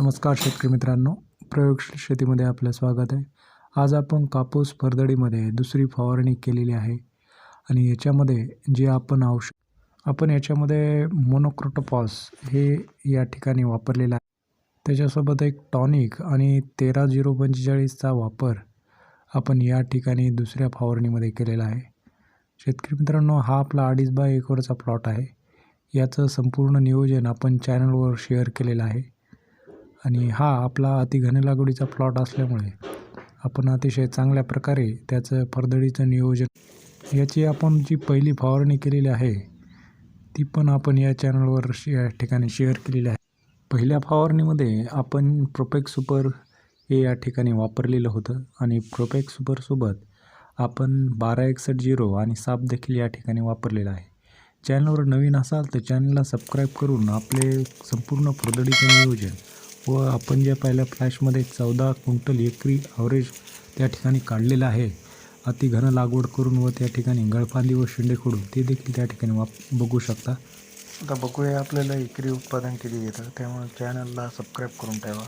नमस्कार शेतकरी मित्रांनो प्रयोगशील शेतीमध्ये आपलं स्वागत आहे. आज आपण कापूस फरदडीमध्ये दुसरी फवारणी केलेली आहे आणि याच्यामध्ये जे आपण औषध आपण याच्यामध्ये मोनोक्रोटोपॉस हे या ठिकाणी वापरलेलं आहे. त्याच्यासोबत एक टॉनिक आणि तेरा झिरो पंचेचाळीसचा वापर आपण या ठिकाणी दुसऱ्या फवारणीमध्ये केलेला आहे. शेतकरी मित्रांनो हा आपला अडीच बाय एकवरचा प्लॉट आहे. याचं संपूर्ण नियोजन आपण चॅनलवर शेअर केलेलं आहे. आणि हा आपला अतिघन लागवडीचा प्लॉट असल्यामुळे आपण अतिशय चांगल्या प्रकारे त्याचं फरदडीचं नियोजन याची आपण जी पहिली फवारणी केलेली आहे ती पण आपण या चॅनलवर श- या ठिकाणी शेअर केलेली आहे. पहिल्या फवारणीमध्ये आपण प्रोपेक सुपर हे या ठिकाणी वापरलेलं होतं आणि प्रोपेक सुपरसोबत आपण बारा एकसष्ट झिरो आणि साप देखील या ठिकाणी वापरलेला आहे. चॅनलवर नवीन असाल तर चॅनलला सबस्क्राईब करून आपले संपूर्ण फरदडीचे नियोजन व आपण ज्या पहिल्या फ्लॅशमध्ये चौदा क्विंटल एकरी ॲव्हरेज त्या ठिकाणी काढलेलं आहे. अति घन लागवड करून व त्या ठिकाणी गळफांदी व शेंडेखोडून ते देखील त्या ठिकाणी वाप बघू शकता. आता बघूया आपल्याला एकरी उत्पादन किती येतं. त्यामुळे चॅनलला सबस्क्राईब करून ठेवा.